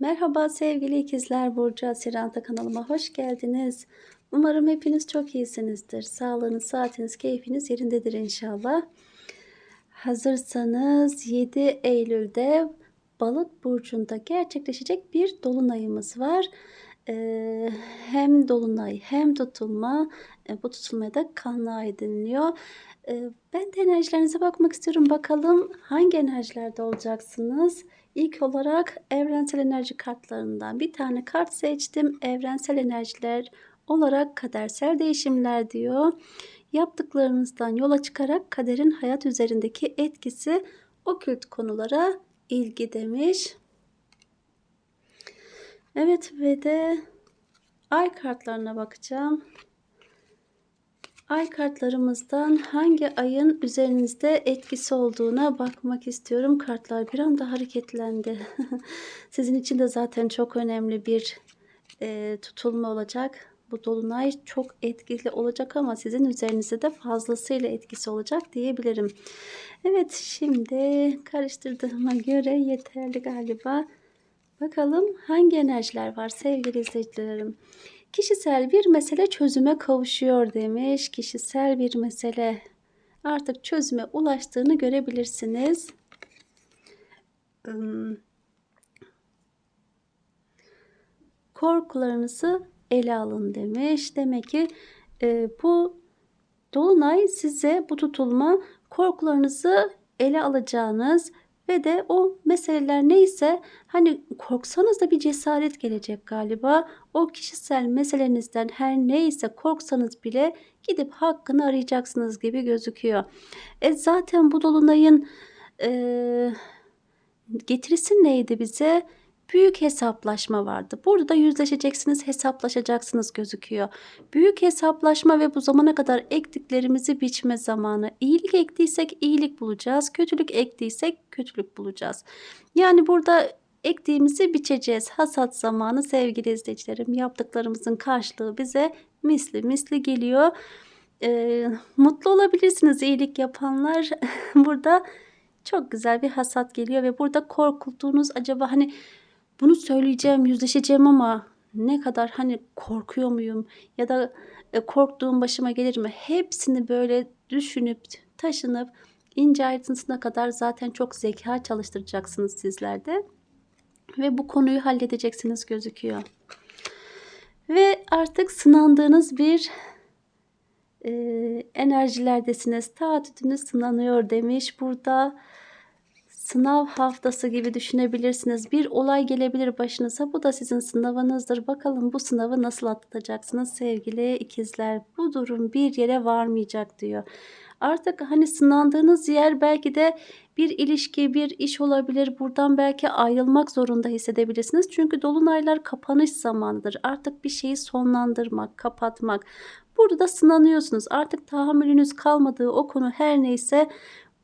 Merhaba sevgili ikizler Burcu Asiranta kanalıma hoş geldiniz. Umarım hepiniz çok iyisinizdir. Sağlığınız, saatiniz, keyfiniz yerindedir inşallah. Hazırsanız 7 Eylül'de Balık burcunda gerçekleşecek bir dolunayımız var. Ee, hem dolunay hem tutulma. E, bu tutulmaya da kanlı ay. Ee, ben de enerjilerinize bakmak istiyorum. Bakalım hangi enerjilerde olacaksınız? İlk olarak evrensel enerji kartlarından bir tane kart seçtim. Evrensel enerjiler olarak kadersel değişimler diyor. Yaptıklarınızdan yola çıkarak kaderin hayat üzerindeki etkisi okült konulara ilgi demiş. Evet ve de ay kartlarına bakacağım. Ay kartlarımızdan hangi ayın üzerinizde etkisi olduğuna bakmak istiyorum. Kartlar bir anda hareketlendi. Sizin için de zaten çok önemli bir e, tutulma olacak. Bu dolunay çok etkili olacak ama sizin üzerinizde de fazlasıyla etkisi olacak diyebilirim. Evet şimdi karıştırdığıma göre yeterli galiba. Bakalım hangi enerjiler var sevgili izleyicilerim. Kişisel bir mesele çözüme kavuşuyor demiş. Kişisel bir mesele artık çözüme ulaştığını görebilirsiniz. Korkularınızı ele alın demiş. Demek ki e, bu dolunay size bu tutulma korkularınızı ele alacağınız ve de o meseleler neyse hani korksanız da bir cesaret gelecek galiba. O kişisel meselenizden her neyse korksanız bile gidip hakkını arayacaksınız gibi gözüküyor. E zaten bu dolunayın e, getirisi neydi bize? Büyük hesaplaşma vardı. Burada da yüzleşeceksiniz, hesaplaşacaksınız gözüküyor. Büyük hesaplaşma ve bu zamana kadar ektiklerimizi biçme zamanı. İyilik ektiysek iyilik bulacağız, kötülük ektiysek kötülük bulacağız. Yani burada ektiğimizi biçeceğiz. Hasat zamanı sevgili izleyicilerim. Yaptıklarımızın karşılığı bize misli misli geliyor. Ee, mutlu olabilirsiniz iyilik yapanlar. burada çok güzel bir hasat geliyor ve burada korkulduğunuz acaba hani bunu söyleyeceğim, yüzleşeceğim ama ne kadar hani korkuyor muyum ya da e, korktuğum başıma gelir mi? Hepsini böyle düşünüp taşınıp ince ayrıntısına kadar zaten çok zeka çalıştıracaksınız sizlerde. Ve bu konuyu halledeceksiniz gözüküyor. Ve artık sınandığınız bir e, enerjilerdesiniz. Taahhütünüz sınanıyor demiş burada sınav haftası gibi düşünebilirsiniz. Bir olay gelebilir başınıza. Bu da sizin sınavınızdır. Bakalım bu sınavı nasıl atlatacaksınız sevgili ikizler. Bu durum bir yere varmayacak diyor. Artık hani sınandığınız yer belki de bir ilişki, bir iş olabilir. Buradan belki ayrılmak zorunda hissedebilirsiniz. Çünkü dolunaylar kapanış zamanıdır. Artık bir şeyi sonlandırmak, kapatmak. Burada da sınanıyorsunuz. Artık tahammülünüz kalmadığı o konu her neyse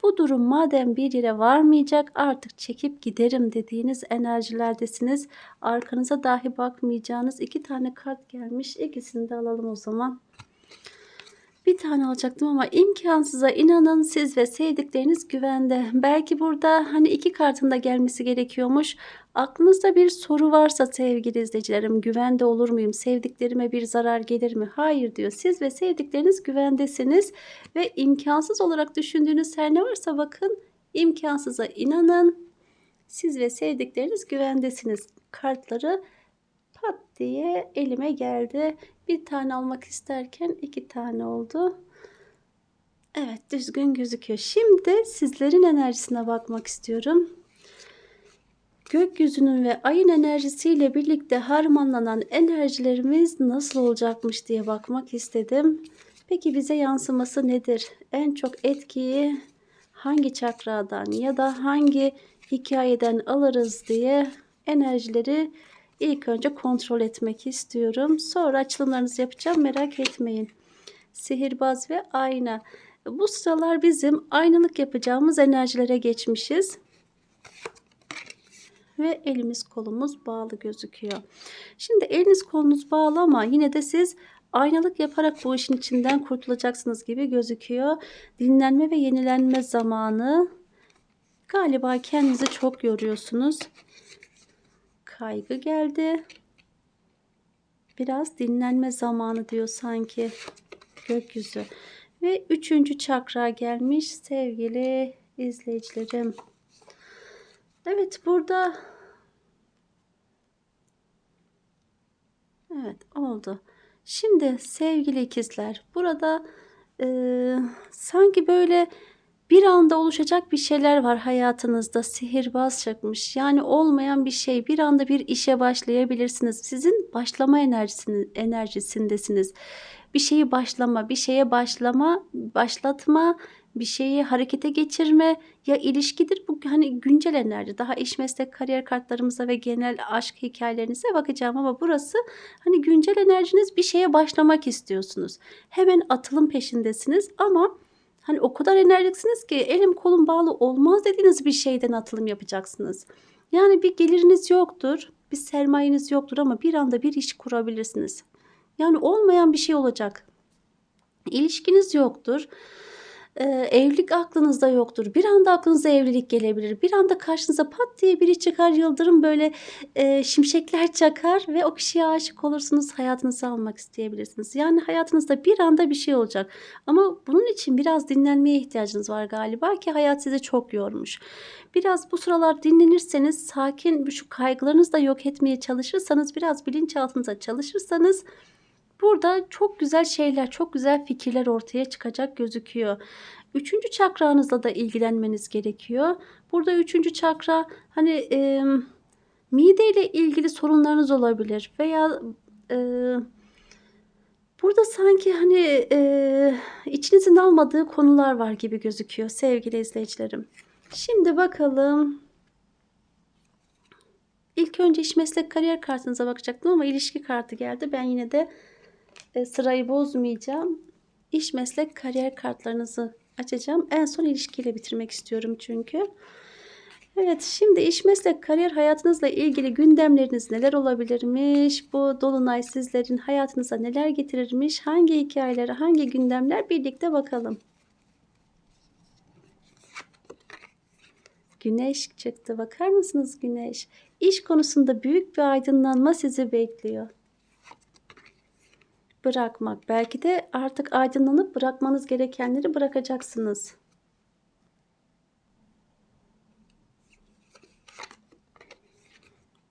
bu durum madem bir yere varmayacak artık çekip giderim dediğiniz enerjilerdesiniz. Arkanıza dahi bakmayacağınız iki tane kart gelmiş. İkisini de alalım o zaman. Bir tane alacaktım ama imkansıza inanın siz ve sevdikleriniz güvende. Belki burada hani iki kartın da gelmesi gerekiyormuş. Aklınızda bir soru varsa sevgili izleyicilerim güvende olur muyum? Sevdiklerime bir zarar gelir mi? Hayır diyor. Siz ve sevdikleriniz güvendesiniz ve imkansız olarak düşündüğünüz her ne varsa bakın imkansıza inanın. Siz ve sevdikleriniz güvendesiniz. Kartları pat diye elime geldi. Bir tane almak isterken iki tane oldu. Evet düzgün gözüküyor. Şimdi sizlerin enerjisine bakmak istiyorum. Gökyüzünün ve ayın enerjisiyle birlikte harmanlanan enerjilerimiz nasıl olacakmış diye bakmak istedim. Peki bize yansıması nedir? En çok etkiyi hangi çakradan ya da hangi hikayeden alırız diye enerjileri ilk önce kontrol etmek istiyorum. Sonra açılımlarınızı yapacağım merak etmeyin. Sihirbaz ve ayna. Bu sıralar bizim aynalık yapacağımız enerjilere geçmişiz. Ve elimiz kolumuz bağlı gözüküyor. Şimdi eliniz kolunuz bağlı ama yine de siz aynalık yaparak bu işin içinden kurtulacaksınız gibi gözüküyor. Dinlenme ve yenilenme zamanı. Galiba kendinizi çok yoruyorsunuz kaygı geldi. Biraz dinlenme zamanı diyor sanki gökyüzü. Ve üçüncü çakra gelmiş sevgili izleyicilerim. Evet burada Evet oldu. Şimdi sevgili ikizler burada e, sanki böyle bir anda oluşacak bir şeyler var hayatınızda. Sihirbaz çıkmış. Yani olmayan bir şey. Bir anda bir işe başlayabilirsiniz. Sizin başlama enerjisini, enerjisindesiniz. Bir şeyi başlama bir şeye başlama başlatma bir şeyi harekete geçirme. Ya ilişkidir bu hani güncel enerji. Daha iş meslek kariyer kartlarımıza ve genel aşk hikayelerinize bakacağım ama burası hani güncel enerjiniz bir şeye başlamak istiyorsunuz. Hemen atılım peşindesiniz ama Hani o kadar enerjiksiniz ki elim kolum bağlı olmaz dediğiniz bir şeyden atılım yapacaksınız. Yani bir geliriniz yoktur, bir sermayeniz yoktur ama bir anda bir iş kurabilirsiniz. Yani olmayan bir şey olacak. İlişkiniz yoktur e, evlilik aklınızda yoktur. Bir anda aklınıza evlilik gelebilir. Bir anda karşınıza pat diye biri çıkar yıldırım böyle e, şimşekler çakar ve o kişiye aşık olursunuz. Hayatınıza almak isteyebilirsiniz. Yani hayatınızda bir anda bir şey olacak. Ama bunun için biraz dinlenmeye ihtiyacınız var galiba ki hayat sizi çok yormuş. Biraz bu sıralar dinlenirseniz sakin şu kaygılarınızı da yok etmeye çalışırsanız biraz bilinçaltınıza çalışırsanız Burada çok güzel şeyler, çok güzel fikirler ortaya çıkacak gözüküyor. Üçüncü çakranızla da ilgilenmeniz gerekiyor. Burada üçüncü çakra hani e, mide ile ilgili sorunlarınız olabilir veya e, burada sanki hani e, içinizin almadığı konular var gibi gözüküyor sevgili izleyicilerim. Şimdi bakalım. İlk önce iş meslek kariyer kartınıza bakacaktım ama ilişki kartı geldi. Ben yine de sırayı bozmayacağım. İş, meslek, kariyer kartlarınızı açacağım. En son ilişkiyle bitirmek istiyorum çünkü. Evet şimdi iş, meslek, kariyer hayatınızla ilgili gündemleriniz neler olabilirmiş? Bu dolunay sizlerin hayatınıza neler getirirmiş? Hangi hikayeler, hangi gündemler birlikte bakalım. Güneş çıktı. Bakar mısınız güneş? İş konusunda büyük bir aydınlanma sizi bekliyor bırakmak. Belki de artık aydınlanıp bırakmanız gerekenleri bırakacaksınız.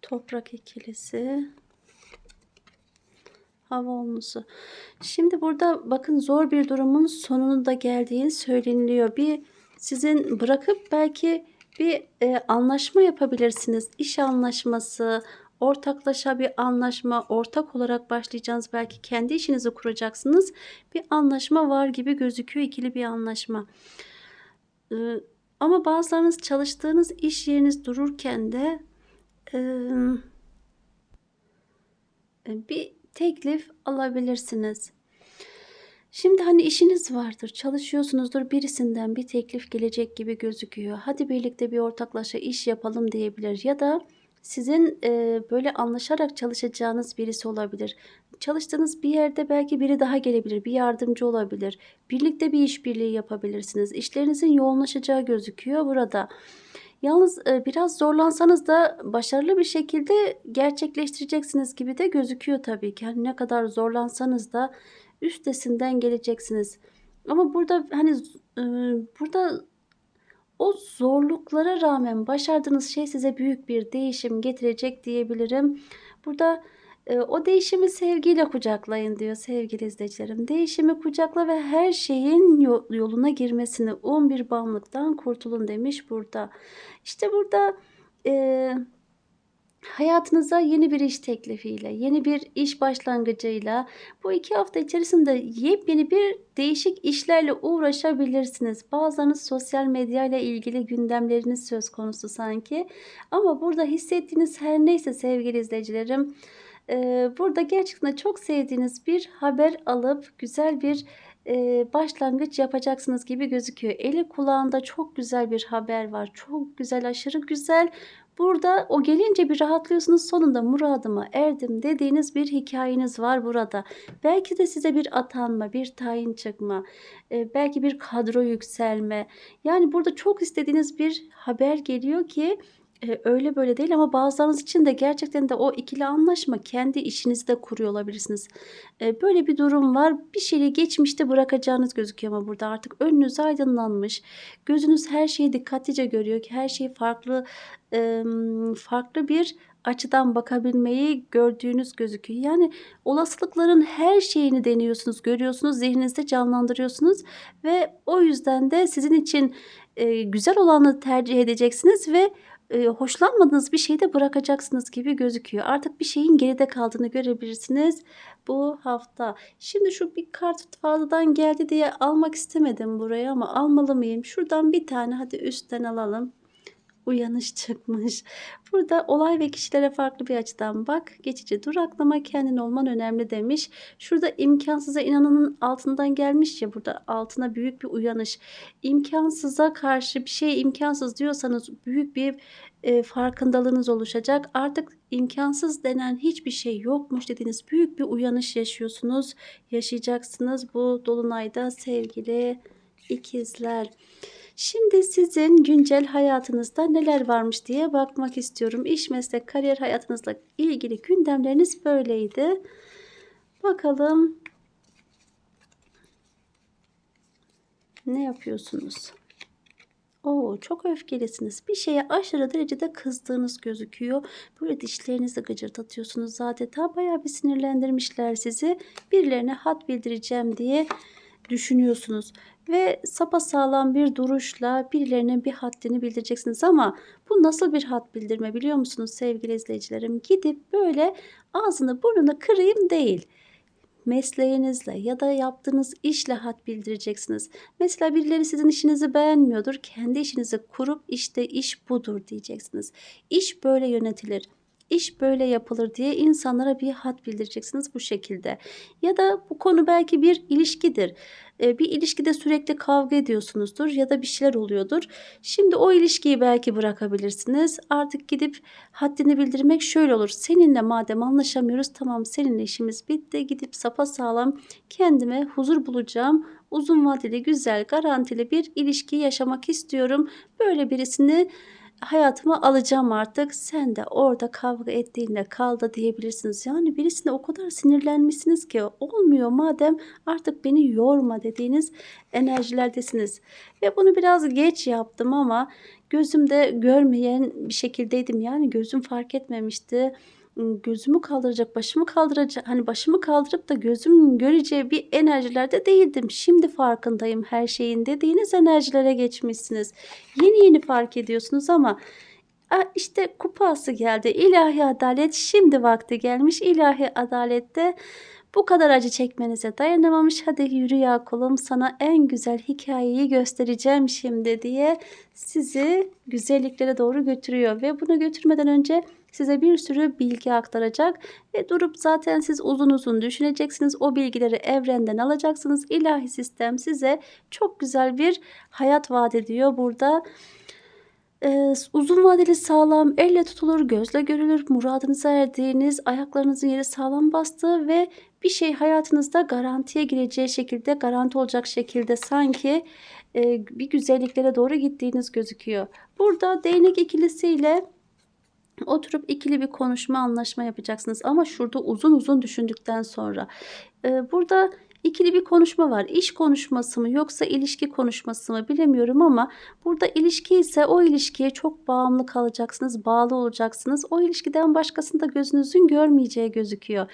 Toprak ikilisi. Hava olmusu. Şimdi burada bakın zor bir durumun sonunu da geldiği söyleniliyor. Bir sizin bırakıp belki bir e, anlaşma yapabilirsiniz. İş anlaşması, ortaklaşa bir anlaşma, ortak olarak başlayacağınız belki kendi işinizi kuracaksınız. Bir anlaşma var gibi gözüküyor ikili bir anlaşma. Ee, ama bazılarınız çalıştığınız iş yeriniz dururken de e, bir teklif alabilirsiniz. Şimdi hani işiniz vardır, çalışıyorsunuzdur, birisinden bir teklif gelecek gibi gözüküyor. Hadi birlikte bir ortaklaşa iş yapalım diyebilir ya da sizin e, böyle anlaşarak çalışacağınız birisi olabilir. Çalıştığınız bir yerde belki biri daha gelebilir, bir yardımcı olabilir. Birlikte bir işbirliği yapabilirsiniz. İşlerinizin yoğunlaşacağı gözüküyor burada. Yalnız e, biraz zorlansanız da başarılı bir şekilde gerçekleştireceksiniz gibi de gözüküyor tabii ki. Hani ne kadar zorlansanız da üstesinden geleceksiniz. Ama burada hani e, burada o zorluklara rağmen başardığınız şey size büyük bir değişim getirecek diyebilirim. Burada e, o değişimi sevgiyle kucaklayın diyor sevgili izleyicilerim. Değişimi kucakla ve her şeyin yoluna girmesini 11 bağımlılıktan kurtulun demiş burada. İşte burada e, hayatınıza yeni bir iş teklifiyle, yeni bir iş başlangıcıyla bu iki hafta içerisinde yepyeni bir değişik işlerle uğraşabilirsiniz. Bazılarınız sosyal medya ile ilgili gündemleriniz söz konusu sanki. Ama burada hissettiğiniz her neyse sevgili izleyicilerim, burada gerçekten çok sevdiğiniz bir haber alıp güzel bir başlangıç yapacaksınız gibi gözüküyor. Eli kulağında çok güzel bir haber var. Çok güzel, aşırı güzel Burada o gelince bir rahatlıyorsunuz sonunda muradıma erdim dediğiniz bir hikayeniz var burada. Belki de size bir atanma, bir tayin çıkma, e, belki bir kadro yükselme. Yani burada çok istediğiniz bir haber geliyor ki Eee, öyle böyle değil ama bazılarınız için de gerçekten de o ikili anlaşma kendi işinizi de kuruyor olabilirsiniz. Eee, böyle bir durum var. Bir şeyi geçmişte bırakacağınız gözüküyor ama burada artık önünüz aydınlanmış. Gözünüz her şeyi dikkatlice görüyor ki her şeyi farklı, farklı bir açıdan bakabilmeyi gördüğünüz gözüküyor. Yani olasılıkların her şeyini deniyorsunuz, görüyorsunuz, zihninizde canlandırıyorsunuz ve o yüzden de sizin için, eee, güzel olanı tercih edeceksiniz ve, eee, hoşlanmadığınız bir şeyi de bırakacaksınız gibi gözüküyor. Artık bir şeyin geride kaldığını görebilirsiniz bu hafta. Şimdi şu bir kart fazladan geldi diye almak istemedim buraya ama almalı mıyım? Şuradan bir tane hadi üstten alalım. Uyanış çıkmış. Burada olay ve kişilere farklı bir açıdan bak. Geçici duraklama, kendin olman önemli demiş. Şurada imkansıza inananın altından gelmiş ya burada altına büyük bir uyanış. İmkansıza karşı bir şey imkansız diyorsanız büyük bir e, farkındalığınız oluşacak. Artık imkansız denen hiçbir şey yokmuş dediğiniz büyük bir uyanış yaşıyorsunuz. Yaşayacaksınız bu dolunayda sevgili ikizler. Şimdi sizin güncel hayatınızda neler varmış diye bakmak istiyorum. İş, meslek, kariyer hayatınızla ilgili gündemleriniz böyleydi. Bakalım ne yapıyorsunuz? Oo, çok öfkelisiniz. Bir şeye aşırı derecede kızdığınız gözüküyor. Böyle dişlerinizi gıcırdatıyorsunuz. Adeta bayağı bir sinirlendirmişler sizi. Birilerine hat bildireceğim diye düşünüyorsunuz ve sapasağlam bir duruşla birilerine bir haddini bildireceksiniz ama bu nasıl bir had bildirme biliyor musunuz sevgili izleyicilerim? Gidip böyle ağzını burnunu kırayım değil mesleğinizle ya da yaptığınız işle had bildireceksiniz. Mesela birileri sizin işinizi beğenmiyordur. Kendi işinizi kurup işte iş budur diyeceksiniz. İş böyle yönetilir iş böyle yapılır diye insanlara bir hat bildireceksiniz bu şekilde. Ya da bu konu belki bir ilişkidir. E, bir ilişkide sürekli kavga ediyorsunuzdur ya da bir şeyler oluyordur. Şimdi o ilişkiyi belki bırakabilirsiniz. Artık gidip haddini bildirmek şöyle olur. Seninle madem anlaşamıyoruz tamam seninle işimiz bitti. Gidip sapa sağlam kendime huzur bulacağım. Uzun vadeli güzel garantili bir ilişki yaşamak istiyorum. Böyle birisini hayatıma alacağım artık. Sen de orada kavga ettiğinde kaldı diyebilirsiniz. Yani birisine o kadar sinirlenmişsiniz ki olmuyor madem artık beni yorma dediğiniz enerjilerdesiniz. Ve bunu biraz geç yaptım ama gözümde görmeyen bir şekildeydim. Yani gözüm fark etmemişti gözümü kaldıracak, başımı kaldıracak, hani başımı kaldırıp da gözüm göreceği bir enerjilerde değildim. Şimdi farkındayım her şeyin dediğiniz enerjilere geçmişsiniz. Yeni yeni fark ediyorsunuz ama işte kupası geldi. İlahi adalet şimdi vakti gelmiş. İlahi adalette bu kadar acı çekmenize dayanamamış. Hadi yürü ya kolum sana en güzel hikayeyi göstereceğim şimdi diye sizi güzelliklere doğru götürüyor. Ve bunu götürmeden önce size bir sürü bilgi aktaracak ve durup zaten siz uzun uzun düşüneceksiniz. O bilgileri evrenden alacaksınız. İlahi sistem size çok güzel bir hayat vaat ediyor burada. Ee, uzun vadeli sağlam, elle tutulur, gözle görülür, muradınıza erdiğiniz, ayaklarınızın yeri sağlam bastığı ve bir şey hayatınızda garantiye gireceği şekilde, garanti olacak şekilde sanki e, bir güzelliklere doğru gittiğiniz gözüküyor. Burada değnek ikilisiyle Oturup ikili bir konuşma, anlaşma yapacaksınız ama şurada uzun uzun düşündükten sonra. Burada ikili bir konuşma var. İş konuşması mı yoksa ilişki konuşması mı bilemiyorum ama burada ilişki ise o ilişkiye çok bağımlı kalacaksınız, bağlı olacaksınız. O ilişkiden başkasını da gözünüzün görmeyeceği gözüküyor.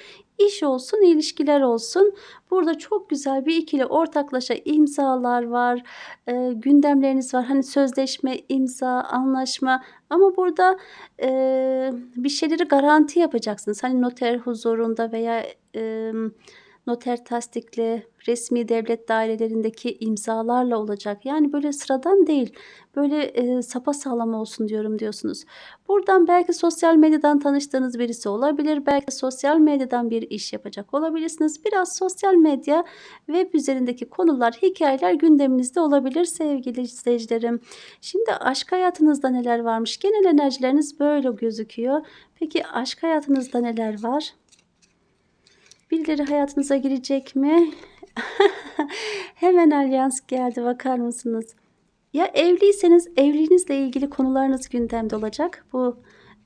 İş olsun, ilişkiler olsun. Burada çok güzel bir ikili ortaklaşa imzalar var, e, gündemleriniz var. Hani sözleşme, imza, anlaşma ama burada e, bir şeyleri garanti yapacaksınız. Hani noter huzurunda veya... E, noter tasdikli, resmi devlet dairelerindeki imzalarla olacak. Yani böyle sıradan değil. Böyle e, sapa sağlam olsun diyorum diyorsunuz. Buradan belki sosyal medyadan tanıştığınız birisi olabilir. Belki sosyal medyadan bir iş yapacak olabilirsiniz. Biraz sosyal medya web üzerindeki konular, hikayeler gündeminizde olabilir sevgili izleyicilerim. Şimdi aşk hayatınızda neler varmış? Genel enerjileriniz böyle gözüküyor. Peki aşk hayatınızda neler var? Birileri hayatınıza girecek mi? Hemen alyans geldi bakar mısınız? Ya evliyseniz evliliğinizle ilgili konularınız gündemde olacak bu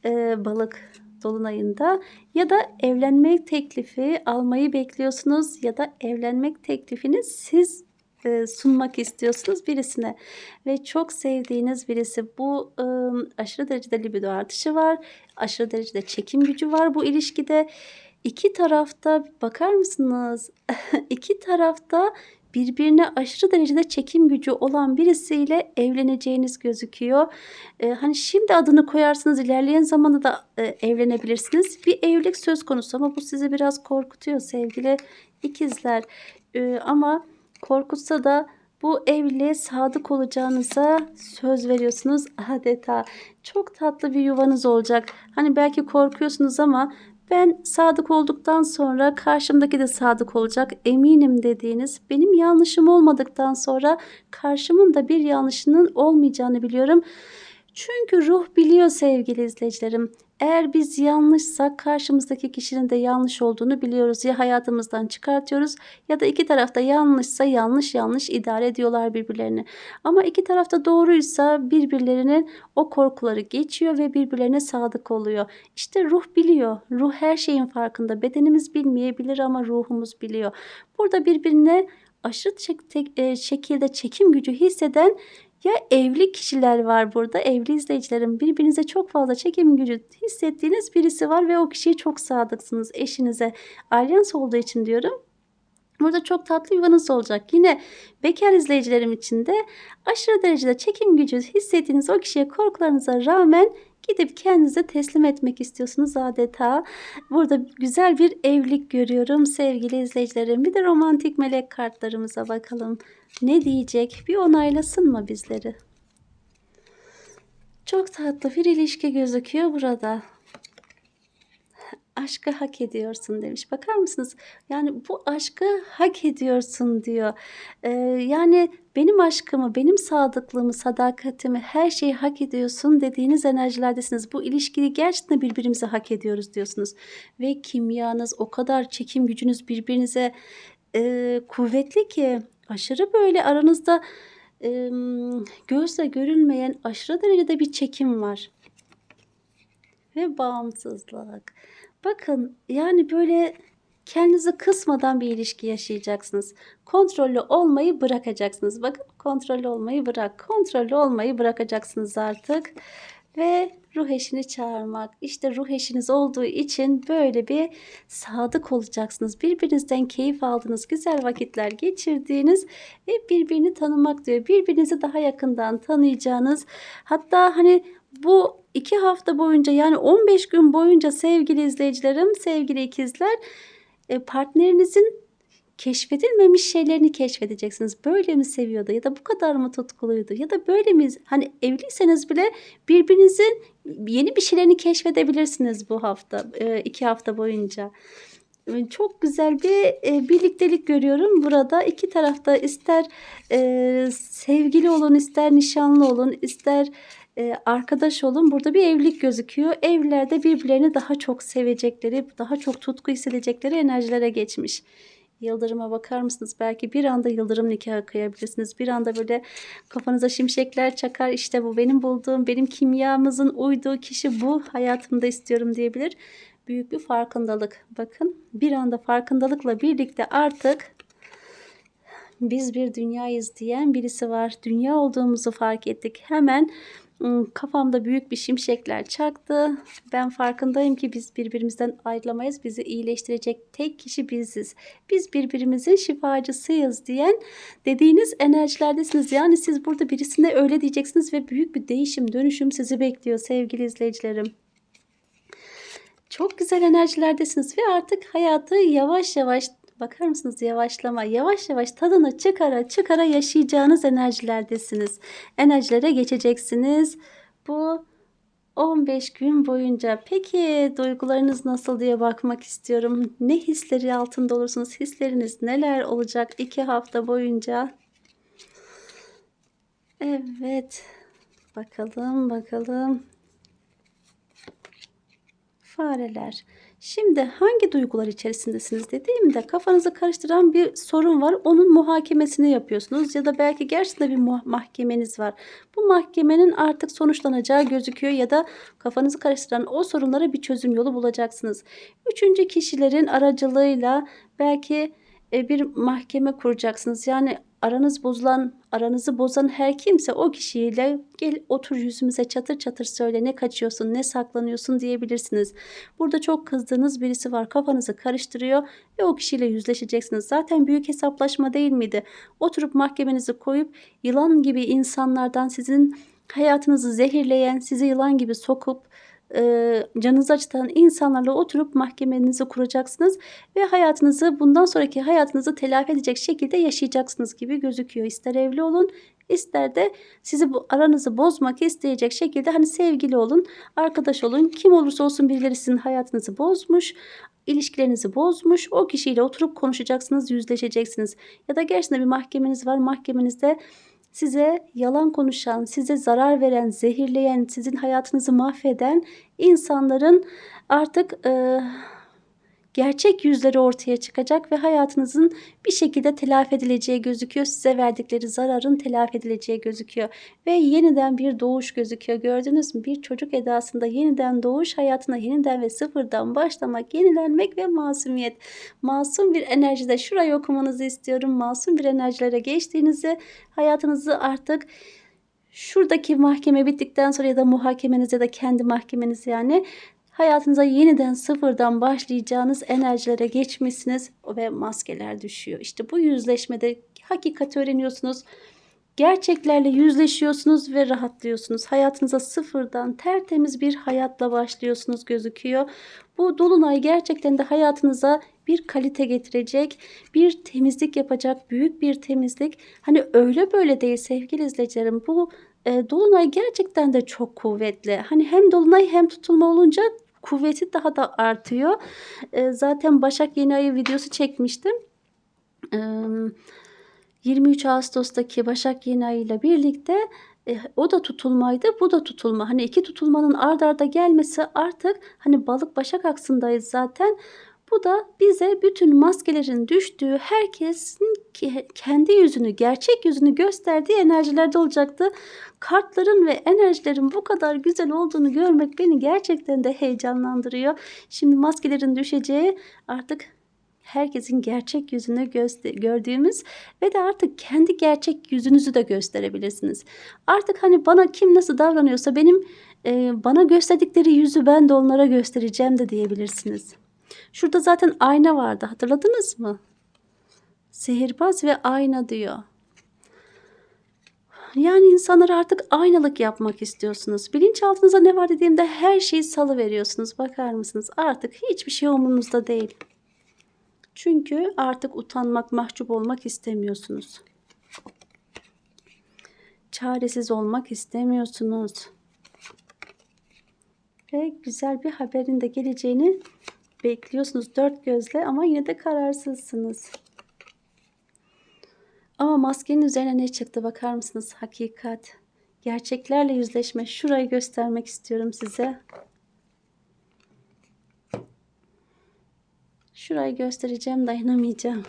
e, balık dolunayında ya da evlenmek teklifi almayı bekliyorsunuz ya da evlenmek teklifini siz e, sunmak istiyorsunuz birisine ve çok sevdiğiniz birisi bu e, aşırı derecede libido artışı var aşırı derecede çekim gücü var bu ilişkide iki tarafta bakar mısınız iki tarafta birbirine aşırı derecede çekim gücü olan birisiyle evleneceğiniz gözüküyor. Ee, hani şimdi adını koyarsınız ilerleyen zamanda da e, evlenebilirsiniz. Bir evlilik söz konusu ama bu sizi biraz korkutuyor sevgili ikizler. Ee, ama korkutsa da bu evliliğe sadık olacağınıza söz veriyorsunuz adeta. Çok tatlı bir yuvanız olacak. Hani belki korkuyorsunuz ama ben sadık olduktan sonra karşımdaki de sadık olacak eminim dediğiniz benim yanlışım olmadıktan sonra karşımın da bir yanlışının olmayacağını biliyorum. Çünkü ruh biliyor sevgili izleyicilerim. Eğer biz yanlışsak karşımızdaki kişinin de yanlış olduğunu biliyoruz. Ya hayatımızdan çıkartıyoruz ya da iki tarafta yanlışsa yanlış yanlış idare ediyorlar birbirlerini. Ama iki tarafta doğruysa birbirlerinin o korkuları geçiyor ve birbirlerine sadık oluyor. İşte ruh biliyor. Ruh her şeyin farkında. Bedenimiz bilmeyebilir ama ruhumuz biliyor. Burada birbirine aşırı e, şekilde çekim gücü hisseden ya evli kişiler var burada, evli izleyicilerim. Birbirinize çok fazla çekim gücü hissettiğiniz birisi var ve o kişiye çok sadıksınız eşinize. Alyans olduğu için diyorum. Burada çok tatlı yuvanız olacak. Yine bekar izleyicilerim için de aşırı derecede çekim gücü hissettiğiniz o kişiye korkularınıza rağmen gidip kendinize teslim etmek istiyorsunuz adeta. Burada güzel bir evlilik görüyorum sevgili izleyicilerim. Bir de romantik melek kartlarımıza bakalım. Ne diyecek? Bir onaylasın mı bizleri? Çok tatlı bir ilişki gözüküyor burada aşkı hak ediyorsun demiş. Bakar mısınız? Yani bu aşkı hak ediyorsun diyor. Ee, yani benim aşkımı, benim sadıklığımı, sadakatimi, her şeyi hak ediyorsun dediğiniz enerjilerdesiniz. Bu ilişkiyi gerçekten birbirimize hak ediyoruz diyorsunuz. Ve kimyanız, o kadar çekim gücünüz birbirinize e, kuvvetli ki aşırı böyle aranızda e, gözle görülmeyen aşırı derecede bir çekim var. Ve bağımsızlık. Bakın yani böyle kendinizi kısmadan bir ilişki yaşayacaksınız. Kontrollü olmayı bırakacaksınız. Bakın kontrollü olmayı bırak. Kontrollü olmayı bırakacaksınız artık. Ve ruh eşini çağırmak. İşte ruh eşiniz olduğu için böyle bir sadık olacaksınız. Birbirinizden keyif aldığınız, güzel vakitler geçirdiğiniz ve birbirini tanımak diyor. Birbirinizi daha yakından tanıyacağınız. Hatta hani bu iki hafta boyunca yani 15 gün boyunca sevgili izleyicilerim, sevgili ikizler e, partnerinizin keşfedilmemiş şeylerini keşfedeceksiniz. Böyle mi seviyordu ya da bu kadar mı tutkuluydu ya da böyle mi hani evliyseniz bile birbirinizin yeni bir şeylerini keşfedebilirsiniz bu hafta e, iki hafta boyunca. E, çok güzel bir birliktelik görüyorum burada. iki tarafta ister sevgili olun, ister nişanlı olun, ister e, arkadaş olun. Burada bir evlilik gözüküyor. Evlilerde birbirlerini daha çok sevecekleri, daha çok tutku hissedecekleri enerjilere geçmiş. Yıldırıma bakar mısınız? Belki bir anda yıldırım nikahı kıyabilirsiniz. Bir anda böyle kafanıza şimşekler çakar. İşte bu benim bulduğum, benim kimyamızın uyduğu kişi bu. Hayatımda istiyorum diyebilir. Büyük bir farkındalık. Bakın bir anda farkındalıkla birlikte artık biz bir dünyayız diyen birisi var. Dünya olduğumuzu fark ettik. Hemen kafamda büyük bir şimşekler çaktı. Ben farkındayım ki biz birbirimizden ayrılamayız. Bizi iyileştirecek tek kişi biziz. Biz birbirimizin şifacısıyız diyen dediğiniz enerjilerdesiniz. Yani siz burada birisine öyle diyeceksiniz ve büyük bir değişim, dönüşüm sizi bekliyor sevgili izleyicilerim. Çok güzel enerjilerdesiniz ve artık hayatı yavaş yavaş Bakar mısınız yavaşlama yavaş yavaş tadını çıkara çıkara yaşayacağınız enerjilerdesiniz. Enerjilere geçeceksiniz. Bu 15 gün boyunca peki duygularınız nasıl diye bakmak istiyorum. Ne hisleri altında olursunuz? Hisleriniz neler olacak 2 hafta boyunca? Evet. Bakalım bakalım. Fareler. Şimdi hangi duygular içerisindesiniz dediğimde kafanızı karıştıran bir sorun var. Onun muhakemesini yapıyorsunuz ya da belki gerçekten bir mahkemeniz var. Bu mahkemenin artık sonuçlanacağı gözüküyor ya da kafanızı karıştıran o sorunlara bir çözüm yolu bulacaksınız. Üçüncü kişilerin aracılığıyla belki e, bir mahkeme kuracaksınız. Yani aranız bozulan, aranızı bozan her kimse o kişiyle gel otur yüzümüze çatır çatır söyle ne kaçıyorsun, ne saklanıyorsun diyebilirsiniz. Burada çok kızdığınız birisi var. Kafanızı karıştırıyor ve o kişiyle yüzleşeceksiniz. Zaten büyük hesaplaşma değil miydi? Oturup mahkemenizi koyup yılan gibi insanlardan sizin hayatınızı zehirleyen, sizi yılan gibi sokup e, canınızı acıtan insanlarla oturup mahkemenizi kuracaksınız ve hayatınızı bundan sonraki hayatınızı telafi edecek şekilde yaşayacaksınız gibi gözüküyor. İster evli olun, ister de sizi bu aranızı bozmak isteyecek şekilde hani sevgili olun, arkadaş olun. Kim olursa olsun birileri sizin hayatınızı bozmuş, ilişkilerinizi bozmuş. O kişiyle oturup konuşacaksınız, yüzleşeceksiniz. Ya da gerçekten bir mahkemeniz var. Mahkemenizde size yalan konuşan, size zarar veren, zehirleyen, sizin hayatınızı mahveden insanların artık e, gerçek yüzleri ortaya çıkacak ve hayatınızın bir şekilde telafi edileceği gözüküyor. Size verdikleri zararın telafi edileceği gözüküyor. Ve yeniden bir doğuş gözüküyor. Gördünüz mü? Bir çocuk edasında yeniden doğuş, hayatına yeniden ve sıfırdan başlamak, yenilenmek ve masumiyet. Masum bir enerjide şurayı okumanızı istiyorum. Masum bir enerjilere geçtiğinizde hayatınızı artık şuradaki mahkeme bittikten sonra ya da muhakemeniz ya da kendi mahkemeniz yani hayatınıza yeniden sıfırdan başlayacağınız enerjilere geçmişsiniz ve maskeler düşüyor. İşte bu yüzleşmede hakikati öğreniyorsunuz. Gerçeklerle yüzleşiyorsunuz ve rahatlıyorsunuz. Hayatınıza sıfırdan tertemiz bir hayatla başlıyorsunuz gözüküyor. Bu dolunay gerçekten de hayatınıza bir kalite getirecek, bir temizlik yapacak, büyük bir temizlik. Hani öyle böyle değil sevgili izleyicilerim. Bu e, dolunay gerçekten de çok kuvvetli. Hani hem dolunay hem tutulma olunca kuvveti daha da artıyor. E, zaten Başak Yeni Ayı videosu çekmiştim. E, 23 Ağustos'taki Başak Yeni Ayı birlikte e, o da tutulmaydı, bu da tutulma. Hani iki tutulmanın ard arda gelmesi artık hani balık başak aksındayız zaten. Bu da bize bütün maskelerin düştüğü herkesin kendi yüzünü, gerçek yüzünü gösterdiği enerjilerde olacaktı. Kartların ve enerjilerin bu kadar güzel olduğunu görmek beni gerçekten de heyecanlandırıyor. Şimdi maskelerin düşeceği artık herkesin gerçek yüzünü gördüğümüz ve de artık kendi gerçek yüzünüzü de gösterebilirsiniz. Artık hani bana kim nasıl davranıyorsa benim e, bana gösterdikleri yüzü ben de onlara göstereceğim de diyebilirsiniz. Şurada zaten ayna vardı hatırladınız mı? Sihirbaz ve ayna diyor. Yani insanlara artık aynalık yapmak istiyorsunuz. Bilinçaltınıza ne var dediğimde her şeyi salı veriyorsunuz. Bakar mısınız? Artık hiçbir şey umurunuzda değil. Çünkü artık utanmak, mahcup olmak istemiyorsunuz. Çaresiz olmak istemiyorsunuz. Ve güzel bir haberin de geleceğini bekliyorsunuz dört gözle ama yine de kararsızsınız. Ama maskenin üzerine ne çıktı bakar mısınız? Hakikat. Gerçeklerle yüzleşme. Şurayı göstermek istiyorum size. Şurayı göstereceğim dayanamayacağım.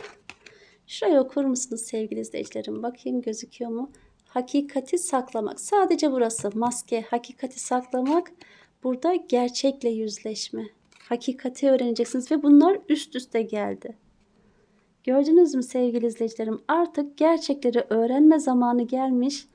Şurayı okur musunuz sevgili izleyicilerim? Bakayım gözüküyor mu? Hakikati saklamak. Sadece burası maske. Hakikati saklamak. Burada gerçekle yüzleşme. Hakikati öğreneceksiniz ve bunlar üst üste geldi. Gördünüz mü sevgili izleyicilerim? Artık gerçekleri öğrenme zamanı gelmiş.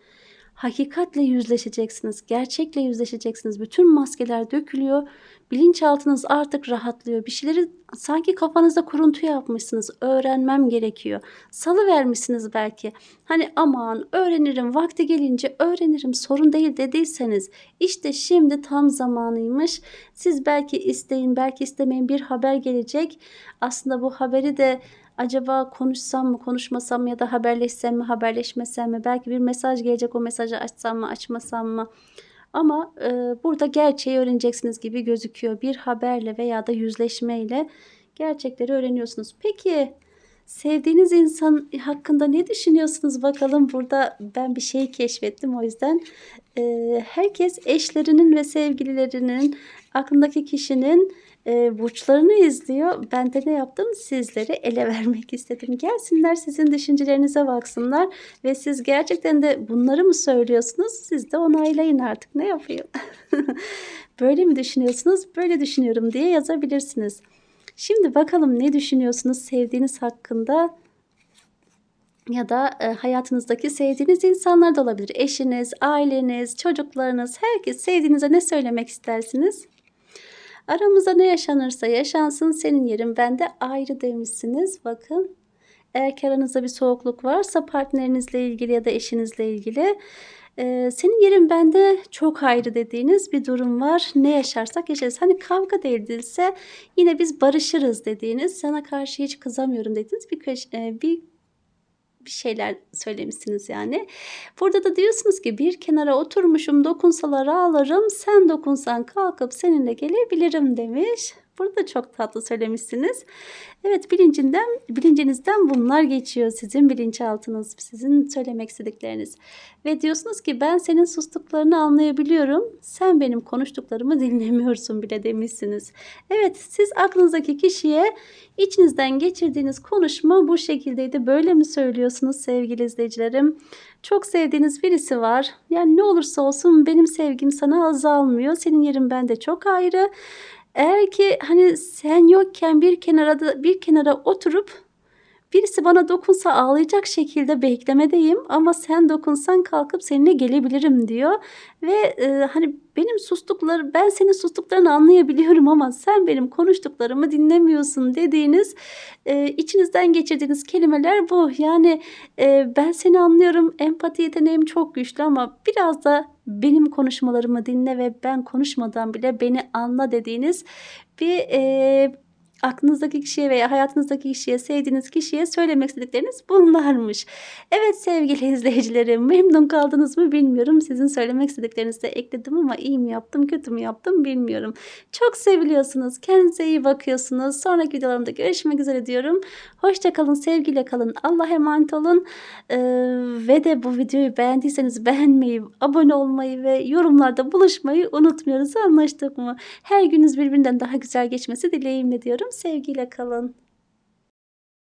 Hakikatle yüzleşeceksiniz. Gerçekle yüzleşeceksiniz. Bütün maskeler dökülüyor. Bilinçaltınız artık rahatlıyor. Bir şeyleri sanki kafanızda kuruntu yapmışsınız. Öğrenmem gerekiyor. Salı vermişsiniz belki. Hani aman öğrenirim vakti gelince öğrenirim sorun değil dediyseniz işte şimdi tam zamanıymış. Siz belki isteyin belki istemeyin bir haber gelecek. Aslında bu haberi de acaba konuşsam mı konuşmasam mı ya da haberleşsem mi haberleşmesem mi? Belki bir mesaj gelecek o mesajı açsam mı açmasam mı? Ama e, burada gerçeği öğreneceksiniz gibi gözüküyor. Bir haberle veya da yüzleşmeyle gerçekleri öğreniyorsunuz. Peki sevdiğiniz insan hakkında ne düşünüyorsunuz? Bakalım burada ben bir şey keşfettim o yüzden e, herkes eşlerinin ve sevgililerinin aklındaki kişinin e, burçlarını izliyor. Ben de ne yaptım? Sizleri ele vermek istedim. Gelsinler sizin düşüncelerinize baksınlar ve siz gerçekten de bunları mı söylüyorsunuz? Siz de onaylayın artık. Ne yapayım? Böyle mi düşünüyorsunuz? Böyle düşünüyorum diye yazabilirsiniz. Şimdi bakalım ne düşünüyorsunuz sevdiğiniz hakkında? ya da e, hayatınızdaki sevdiğiniz insanlar da olabilir. Eşiniz, aileniz, çocuklarınız, herkes sevdiğinize ne söylemek istersiniz? Aramızda ne yaşanırsa yaşansın senin yerin bende ayrı demişsiniz. Bakın eğer ki aranızda bir soğukluk varsa partnerinizle ilgili ya da eşinizle ilgili e, senin yerin bende çok ayrı dediğiniz bir durum var. Ne yaşarsak yaşarız. Hani kavga da edilse yine biz barışırız dediğiniz, sana karşı hiç kızamıyorum dediğiniz bir, e, bir bir şeyler söylemişsiniz yani. Burada da diyorsunuz ki bir kenara oturmuşum dokunsalar ağlarım sen dokunsan kalkıp seninle gelebilirim demiş. Burada çok tatlı söylemişsiniz. Evet bilincinden, bilincinizden bunlar geçiyor. Sizin bilinçaltınız, sizin söylemek istedikleriniz. Ve diyorsunuz ki ben senin sustuklarını anlayabiliyorum. Sen benim konuştuklarımı dinlemiyorsun bile demişsiniz. Evet siz aklınızdaki kişiye içinizden geçirdiğiniz konuşma bu şekildeydi. Böyle mi söylüyorsunuz sevgili izleyicilerim? Çok sevdiğiniz birisi var. Yani ne olursa olsun benim sevgim sana azalmıyor. Senin yerin bende çok ayrı. Eğer ki hani sen yokken bir kenara da bir kenara oturup birisi bana dokunsa ağlayacak şekilde beklemedeyim ama sen dokunsan kalkıp seninle gelebilirim diyor. Ve e, hani benim sustukları ben senin sustuklarını anlayabiliyorum ama sen benim konuştuklarımı dinlemiyorsun dediğiniz e, içinizden geçirdiğiniz kelimeler bu. Yani e, ben seni anlıyorum empati yeteneğim çok güçlü ama biraz da benim konuşmalarımı dinle ve ben konuşmadan bile beni anla dediğiniz bir e, aklınızdaki kişiye veya hayatınızdaki kişiye, sevdiğiniz kişiye söylemek istedikleriniz bunlarmış. Evet sevgili izleyicilerim memnun kaldınız mı bilmiyorum. Sizin söylemek istediklerinizi de ekledim ama iyi mi yaptım, kötü mü yaptım bilmiyorum. Çok seviliyorsunuz. Kendinize iyi bakıyorsunuz. Sonraki videolarımda görüşmek üzere diyorum. Hoşçakalın, sevgiyle kalın. Allah'a emanet olun. Ee, ve de bu videoyu beğendiyseniz beğenmeyi, abone olmayı ve yorumlarda buluşmayı unutmuyoruz. Anlaştık mı? Her gününüz birbirinden daha güzel geçmesi dileğimle diyorum. Sevgiyle kalın.